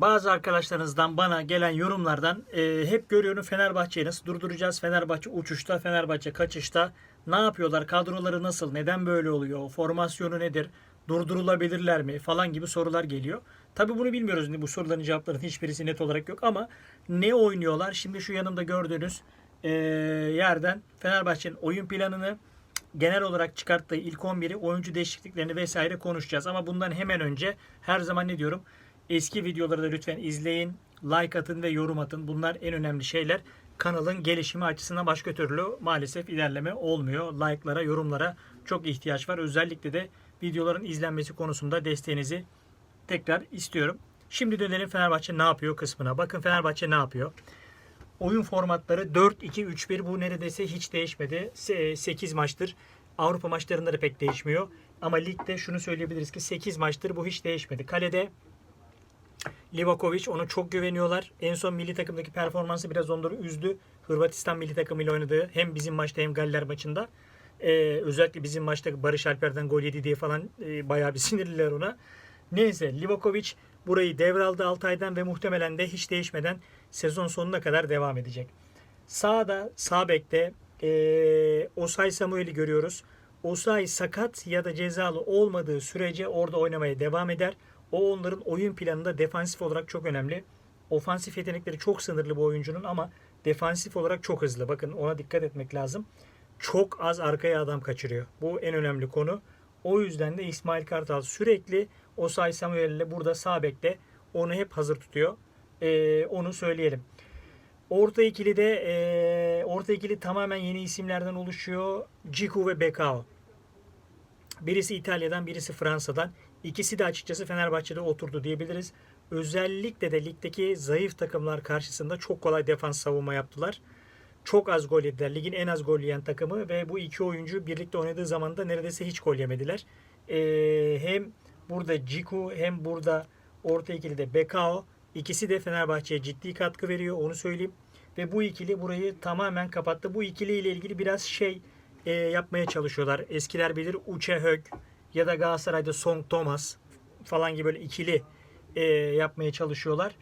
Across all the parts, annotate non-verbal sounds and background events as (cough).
bazı arkadaşlarınızdan bana gelen yorumlardan e, hep görüyorum Fenerbahçe'yi nasıl durduracağız? Fenerbahçe uçuşta, Fenerbahçe kaçışta. Ne yapıyorlar? Kadroları nasıl? Neden böyle oluyor? Formasyonu nedir? Durdurulabilirler mi? Falan gibi sorular geliyor. Tabii bunu bilmiyoruz. Bu soruların cevaplarının hiçbirisi net olarak yok ama ne oynuyorlar? Şimdi şu yanımda gördüğünüz e, yerden Fenerbahçe'nin oyun planını genel olarak çıkarttığı ilk 11'i, oyuncu değişikliklerini vesaire konuşacağız. Ama bundan hemen önce her zaman ne diyorum? Eski videoları da lütfen izleyin, like atın ve yorum atın. Bunlar en önemli şeyler. Kanalın gelişimi açısından başka türlü maalesef ilerleme olmuyor. Like'lara, yorumlara çok ihtiyaç var. Özellikle de videoların izlenmesi konusunda desteğinizi tekrar istiyorum. Şimdi dönelim Fenerbahçe ne yapıyor kısmına. Bakın Fenerbahçe ne yapıyor? Oyun formatları 4-2-3-1 bu neredeyse hiç değişmedi. 8 maçtır. Avrupa maçlarında da pek değişmiyor. Ama ligde şunu söyleyebiliriz ki 8 maçtır bu hiç değişmedi. Kalede Livakovic ona çok güveniyorlar. En son milli takımdaki performansı biraz onları üzdü. Hırvatistan milli takımıyla oynadığı hem bizim maçta hem Galler maçında. Ee, özellikle bizim maçta Barış Alper'den gol yedi diye falan e, bayağı bir (laughs) sinirliler ona. Neyse Livakovic burayı devraldı Altay'dan ve muhtemelen de hiç değişmeden sezon sonuna kadar devam edecek. Sağda, sağ bekte e, Osay Samuel'i görüyoruz. Osay sakat ya da cezalı olmadığı sürece orada oynamaya devam eder. O onların oyun planında defansif olarak çok önemli. Ofansif yetenekleri çok sınırlı bu oyuncunun ama defansif olarak çok hızlı. Bakın ona dikkat etmek lazım. Çok az arkaya adam kaçırıyor. Bu en önemli konu. O yüzden de İsmail Kartal sürekli Osay Samuel ile burada sağ bekte onu hep hazır tutuyor. Ee, onu söyleyelim. Orta ikili de e, orta ikili tamamen yeni isimlerden oluşuyor. Ciku ve Bekao. Birisi İtalya'dan, birisi Fransa'dan. İkisi de açıkçası Fenerbahçe'de oturdu diyebiliriz. Özellikle de ligdeki zayıf takımlar karşısında çok kolay defans savunma yaptılar. Çok az gol yediler. Ligin en az gol yiyen takımı ve bu iki oyuncu birlikte oynadığı zaman da neredeyse hiç gol yemediler. Ee, hem burada Ciku hem burada orta ikilide Bekao ikisi de Fenerbahçe'ye ciddi katkı veriyor onu söyleyeyim. Ve bu ikili burayı tamamen kapattı. Bu ikili ile ilgili biraz şey e, yapmaya çalışıyorlar. Eskiler bilir Uche Hök ya da Galatasaray'da Song Thomas falan gibi böyle ikili e, yapmaya çalışıyorlar.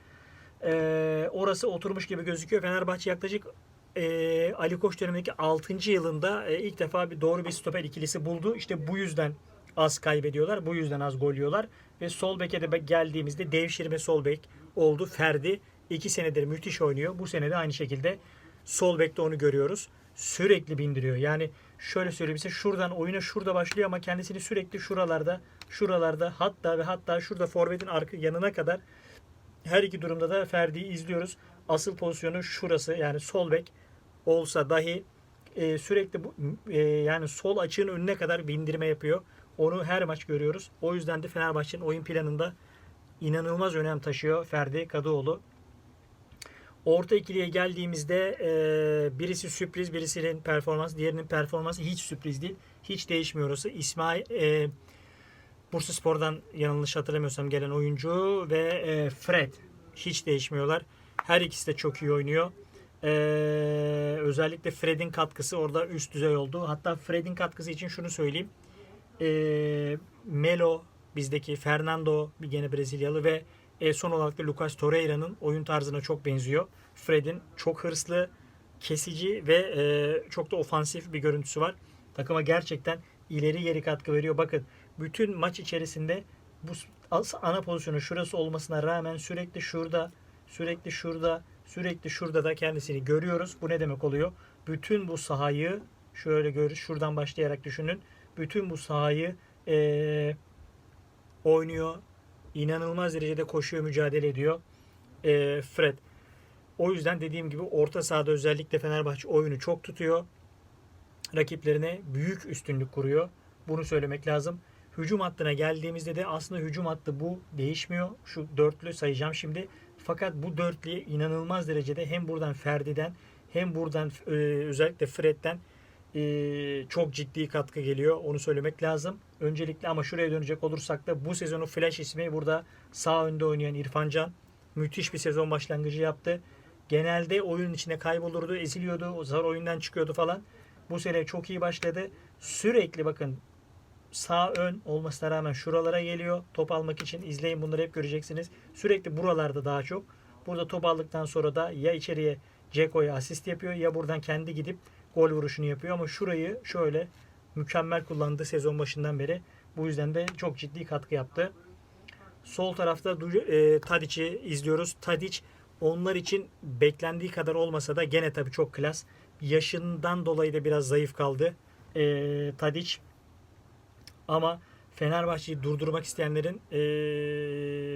E, orası oturmuş gibi gözüküyor. Fenerbahçe yaklaşık e, Ali Koç dönemindeki 6. yılında e, ilk defa bir doğru bir stoper ikilisi buldu. İşte bu yüzden az kaybediyorlar. Bu yüzden az gol yiyorlar. Ve sol beke de geldiğimizde devşirme sol bek oldu. Ferdi 2 senedir müthiş oynuyor. Bu sene de aynı şekilde sol bekte onu görüyoruz. Sürekli bindiriyor. Yani şöyle söyleyeyim size şuradan oyuna şurada başlıyor ama kendisini sürekli şuralarda şuralarda hatta ve hatta şurada forvetin arka yanına kadar her iki durumda da Ferdi'yi izliyoruz. Asıl pozisyonu şurası yani sol bek olsa dahi e, sürekli bu, e, yani sol açığın önüne kadar bindirme yapıyor. Onu her maç görüyoruz. O yüzden de Fenerbahçe'nin oyun planında inanılmaz önem taşıyor Ferdi Kadıoğlu. Orta ikiliye geldiğimizde e, birisi sürpriz, birisinin performansı, diğerinin performansı hiç sürpriz değil. Hiç değişmiyor orası. İsmail e, Bursa Spor'dan yanlış hatırlamıyorsam gelen oyuncu ve e, Fred hiç değişmiyorlar. Her ikisi de çok iyi oynuyor. E, özellikle Fred'in katkısı orada üst düzey oldu. Hatta Fred'in katkısı için şunu söyleyeyim. E, Melo bizdeki Fernando bir gene Brezilyalı ve e, son olarak da Lucas Torreira'nın oyun tarzına çok benziyor. Fred'in çok hırslı, kesici ve e, çok da ofansif bir görüntüsü var. Takıma gerçekten ileri geri katkı veriyor. Bakın bütün maç içerisinde bu ana pozisyonu şurası olmasına rağmen sürekli şurada, sürekli şurada, sürekli şurada da kendisini görüyoruz. Bu ne demek oluyor? Bütün bu sahayı şöyle görür, şuradan başlayarak düşünün. Bütün bu sahayı e, oynuyor. İnanılmaz derecede koşuyor, mücadele ediyor. E, Fred. O yüzden dediğim gibi orta sahada özellikle Fenerbahçe oyunu çok tutuyor. Rakiplerine büyük üstünlük kuruyor. Bunu söylemek lazım. Hücum hattına geldiğimizde de aslında hücum hattı bu değişmiyor. Şu dörtlü sayacağım şimdi. Fakat bu dörtlüye inanılmaz derecede hem buradan Ferdi'den hem buradan e, özellikle Fred'den e, çok ciddi katkı geliyor. Onu söylemek lazım. Öncelikle ama şuraya dönecek olursak da bu sezonu flash ismi burada sağ önde oynayan İrfan Can. Müthiş bir sezon başlangıcı yaptı. Genelde oyunun içine kaybolurdu, eziliyordu, zar oyundan çıkıyordu falan. Bu sene çok iyi başladı. Sürekli bakın sağ ön olmasına rağmen şuralara geliyor. Top almak için izleyin bunları hep göreceksiniz. Sürekli buralarda daha çok. Burada top aldıktan sonra da ya içeriye Ceko'ya asist yapıyor ya buradan kendi gidip gol vuruşunu yapıyor. Ama şurayı şöyle mükemmel kullandı sezon başından beri. Bu yüzden de çok ciddi katkı yaptı. Sol tarafta e, Tadic'i izliyoruz. Tadic onlar için beklendiği kadar olmasa da gene tabii çok klas. Yaşından dolayı da biraz zayıf kaldı. E, Tadic ama Fenerbahçe'yi durdurmak isteyenlerin e,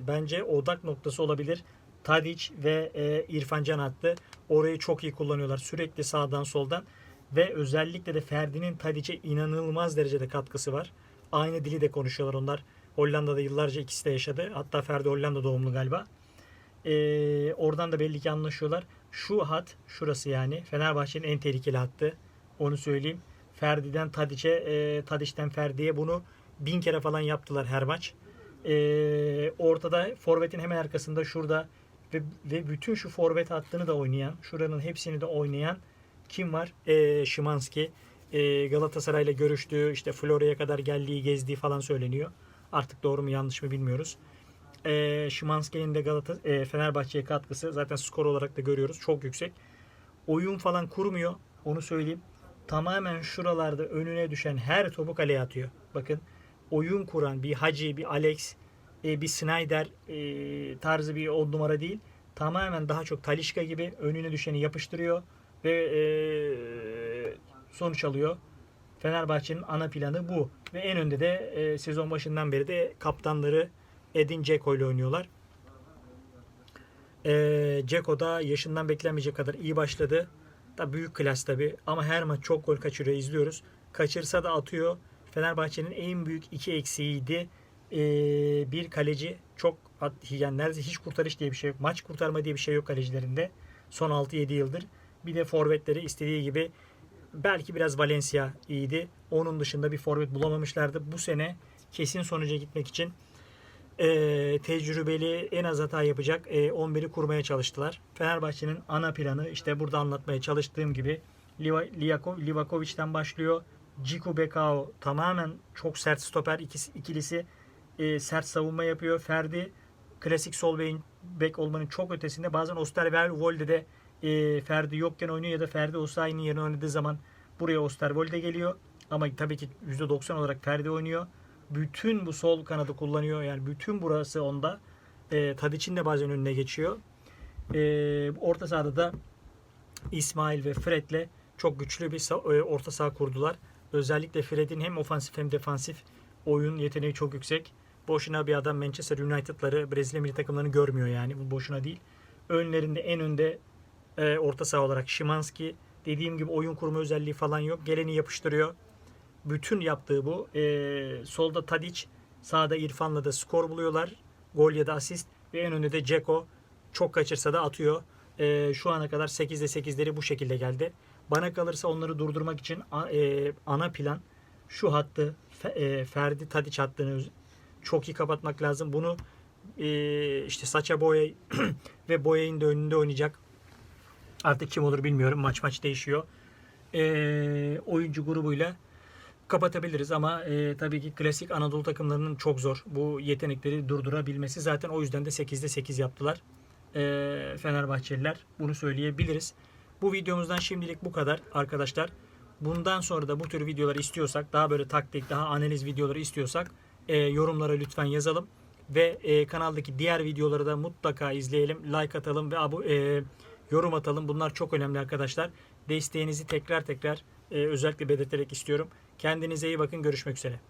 bence odak noktası olabilir. Tadic ve e, İrfan Can hattı. Orayı çok iyi kullanıyorlar. Sürekli sağdan soldan. Ve özellikle de Ferdi'nin Tadic'e inanılmaz derecede katkısı var. Aynı dili de konuşuyorlar onlar. Hollanda'da yıllarca ikisi de yaşadı. Hatta Ferdi Hollanda doğumlu galiba. Ee, oradan da belli ki anlaşıyorlar. Şu hat, şurası yani Fenerbahçe'nin en tehlikeli hattı. Onu söyleyeyim. Ferdi'den Tadic'e, e, Tadic'ten Ferdi'ye bunu bin kere falan yaptılar her maç. Ee, ortada forvetin hemen arkasında şurada ve, ve bütün şu forvet hattını da oynayan, şuranın hepsini de oynayan kim var? Ee, Şimanski. Ee, Galatasaray'la görüştüğü, işte Florya'ya kadar geldiği, gezdiği falan söyleniyor. Artık doğru mu yanlış mı bilmiyoruz. Ee, Şimanski'nin de Galata, e, Fenerbahçe'ye katkısı zaten skor olarak da görüyoruz. Çok yüksek. Oyun falan kurmuyor. Onu söyleyeyim. Tamamen şuralarda önüne düşen her topu kaleye atıyor. Bakın oyun kuran bir Hacı, bir Alex, e, bir Snyder e, tarzı bir on numara değil. Tamamen daha çok Talişka gibi önüne düşeni yapıştırıyor ve e, sonuç alıyor. Fenerbahçe'nin ana planı bu. Ve en önde de e, sezon başından beri de kaptanları Edin Dzeko ile oynuyorlar. E, Dzeko da yaşından beklenmeyecek kadar iyi başladı. Da büyük klas tabi ama her maç çok gol kaçırıyor izliyoruz. Kaçırsa da atıyor. Fenerbahçe'nin en büyük iki eksiğiydi. E, bir kaleci çok yani neredeyse hiç kurtarış diye bir şey yok. Maç kurtarma diye bir şey yok kalecilerinde. Son 6-7 yıldır. Bir de forvetleri istediği gibi belki biraz Valencia iyiydi. Onun dışında bir forvet bulamamışlardı. Bu sene kesin sonuca gitmek için e, tecrübeli en az hata yapacak e, 11'i kurmaya çalıştılar. Fenerbahçe'nin ana planı işte burada anlatmaya çalıştığım gibi Livakovic'den başlıyor. Ciku Bekao tamamen çok sert stoper ikisi, ikilisi e, sert savunma yapıyor. Ferdi klasik sol bek, bek olmanın çok ötesinde bazen Osterwolde de e, Ferdi yokken oynuyor ya da Ferdi Osayi'nin yerine oynadığı zaman buraya Osterwolde geliyor. Ama tabii ki %90 olarak Ferdi oynuyor. Bütün bu sol kanadı kullanıyor. Yani bütün burası onda. E, Tadic'in de bazen önüne geçiyor. E, orta sahada da İsmail ve Fred'le çok güçlü bir e, orta saha kurdular. Özellikle Fred'in hem ofansif hem defansif oyun yeteneği çok yüksek. Boşuna bir adam Manchester United'ları, Brezilya milli takımlarını görmüyor yani. Bu boşuna değil. Önlerinde en önde e, orta saha olarak Şimanski. Dediğim gibi oyun kurma özelliği falan yok. Geleni yapıştırıyor. Bütün yaptığı bu. E, solda Tadic, sağda İrfan'la da skor buluyorlar. Gol ya da asist. Ve en önde de Ceko. Çok kaçırsa da atıyor. E, şu ana kadar 8'de 8'leri bu şekilde geldi. Bana kalırsa onları durdurmak için e, ana plan şu hattı e, Ferdi Tadic hattını çok iyi kapatmak lazım. Bunu e, işte Saça Boya (clears throat) ve Boya'nın da önünde oynayacak. Artık kim olur bilmiyorum. Maç maç değişiyor. E, oyuncu grubuyla kapatabiliriz ama e, tabii ki klasik Anadolu takımlarının çok zor. Bu yetenekleri durdurabilmesi zaten o yüzden de 8'de 8 yaptılar. E, Fenerbahçeliler bunu söyleyebiliriz. Bu videomuzdan şimdilik bu kadar arkadaşlar. Bundan sonra da bu tür videoları istiyorsak, daha böyle taktik, daha analiz videoları istiyorsak e, yorumlara lütfen yazalım. Ve e, kanaldaki diğer videoları da mutlaka izleyelim, like atalım ve abu, e, yorum atalım. Bunlar çok önemli arkadaşlar. Desteğinizi tekrar tekrar e, özellikle belirterek istiyorum. Kendinize iyi bakın. Görüşmek üzere.